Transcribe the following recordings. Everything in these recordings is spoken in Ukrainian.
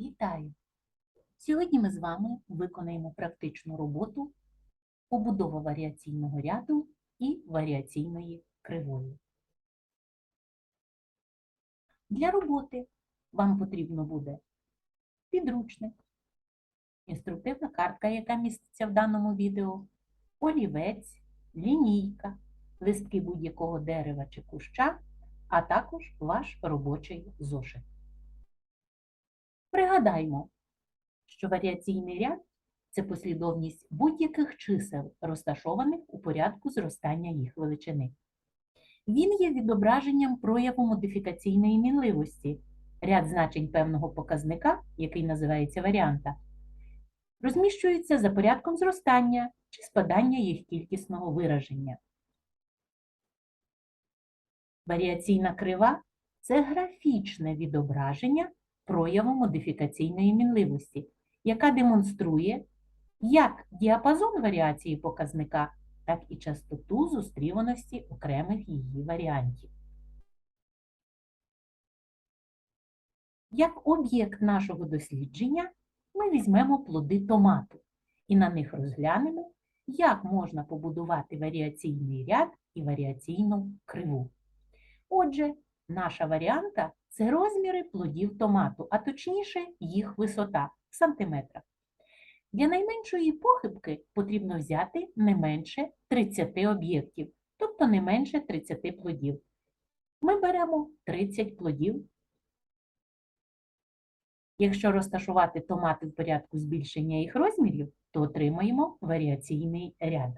Вітаю! Сьогодні ми з вами виконаємо практичну роботу побудова варіаційного ряду і варіаційної кривої. Для роботи вам потрібно буде підручник, інструктивна картка, яка міститься в даному відео, олівець, лінійка, листки будь-якого дерева чи куща, а також ваш робочий зошит. Пригадаймо, що варіаційний ряд це послідовність будь-яких чисел, розташованих у порядку зростання їх величини. Він є відображенням прояву модифікаційної мінливості, ряд значень певного показника, який називається варіанта, розміщується за порядком зростання чи спадання їх кількісного вираження. Варіаційна крива це графічне відображення прояву модифікаційної мінливості, яка демонструє як діапазон варіації показника, так і частоту зустріваності окремих її варіантів. Як об'єкт нашого дослідження ми візьмемо плоди томату і на них розглянемо, як можна побудувати варіаційний ряд і варіаційну криву. Отже, наша варіанта це розміри плодів томату, а точніше їх висота в сантиметрах. Для найменшої похибки потрібно взяти не менше 30 об'єктів, тобто не менше 30 плодів. Ми беремо 30 плодів. Якщо розташувати томати в порядку збільшення їх розмірів, то отримаємо варіаційний ряд.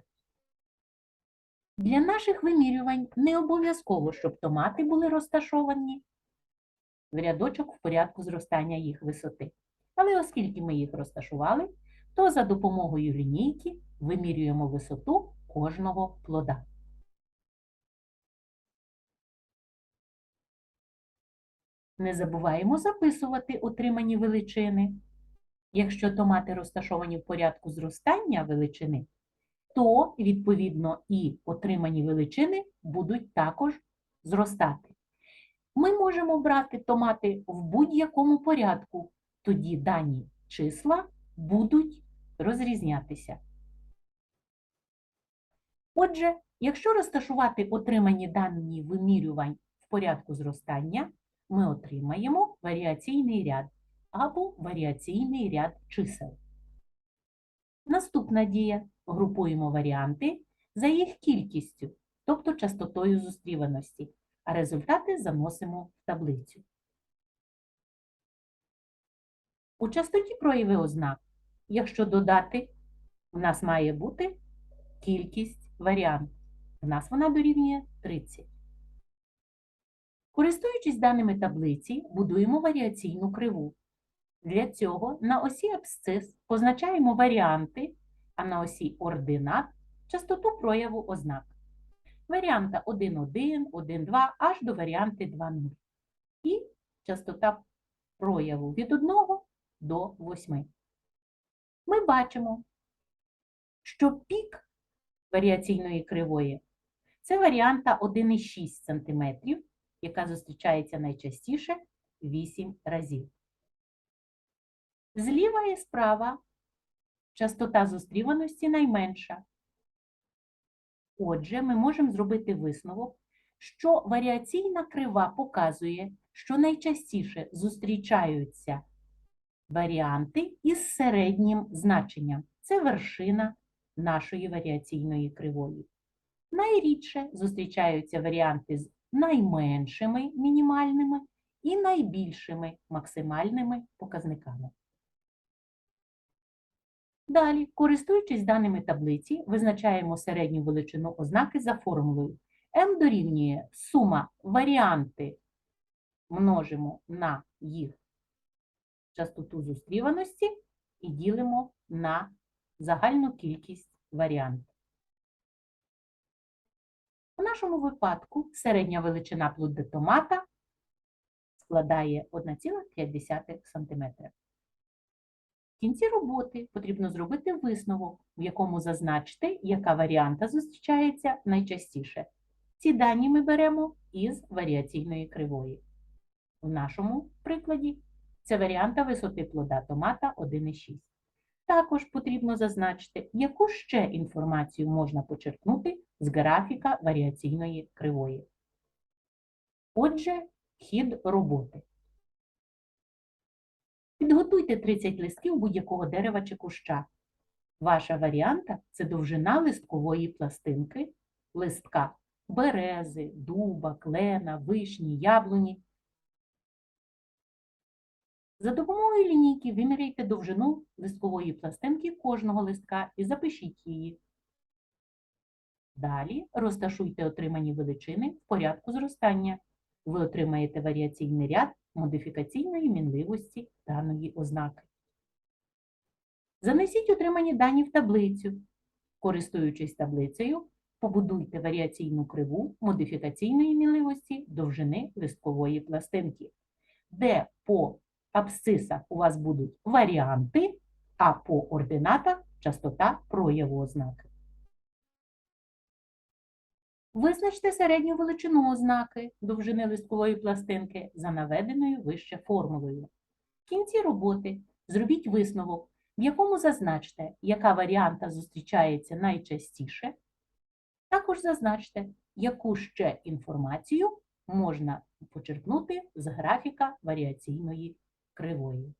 Для наших вимірювань не обов'язково, щоб томати були розташовані в рядочок в порядку зростання їх висоти. Але оскільки ми їх розташували, то за допомогою лінійки вимірюємо висоту кожного плода. Не забуваємо записувати отримані величини. Якщо томати розташовані в порядку зростання величини, то, відповідно, і отримані величини будуть також зростати. Ми можемо брати томати в будь-якому порядку, тоді дані числа будуть розрізнятися. Отже, якщо розташувати отримані дані вимірювань в порядку зростання, ми отримаємо варіаційний ряд або варіаційний ряд чисел. Наступна дія групуємо варіанти за їх кількістю, тобто частотою зустріваності, а результати заносимо в таблицю. У частоті прояви ознак, якщо додати, у нас має бути кількість варіантів. У нас вона дорівнює 30. Користуючись даними таблиці, будуємо варіаційну криву. Для цього на осі абсцис позначаємо варіанти, а на осі ординат частоту прояву ознак. Варіанта 1,1, 1,2 аж до варіанти 2,0. І частота прояву від 1 до 8. Ми бачимо, що пік варіаційної кривої це варіанта 1,6 см, яка зустрічається найчастіше 8 разів. Зліва і справа частота зустріваності найменша. Отже, ми можемо зробити висновок, що варіаційна крива показує, що найчастіше зустрічаються варіанти із середнім значенням. Це вершина нашої варіаційної кривої. Найрідше зустрічаються варіанти з найменшими мінімальними і найбільшими максимальними показниками. Далі, користуючись даними таблиці, визначаємо середню величину ознаки за формулою. m дорівнює сума варіанти множимо на їх частоту зустріваності і ділимо на загальну кількість варіантів. У нашому випадку середня величина плоди томата складає 1,5 см. Кінці роботи потрібно зробити висновок, в якому зазначити, яка варіанта зустрічається найчастіше. Ці дані ми беремо із варіаційної кривої. В нашому прикладі Це варіанта висоти плода томата 1,6. Також потрібно зазначити, яку ще інформацію можна почерпнути з графіка варіаційної кривої. Отже, хід роботи. Підготуйте 30 листків будь-якого дерева чи куща. Ваша варіанта це довжина листкової пластинки, листка берези, дуба, клена, вишні, яблуні. За допомогою лінійки виміряйте довжину листкової пластинки кожного листка і запишіть її. Далі розташуйте отримані величини в порядку зростання. Ви отримаєте варіаційний ряд модифікаційної мінливості даної ознаки. Занесіть отримані дані в таблицю. Користуючись таблицею, побудуйте варіаційну криву модифікаційної мінливості довжини листкової пластинки, де по абсцисах у вас будуть варіанти, а по ординатах частота прояву ознаки. Визначте середню величину ознаки довжини листкової пластинки за наведеною вище формулою. В кінці роботи зробіть висновок, в якому зазначте, яка варіанта зустрічається найчастіше. Також зазначте, яку ще інформацію можна почерпнути з графіка варіаційної кривої.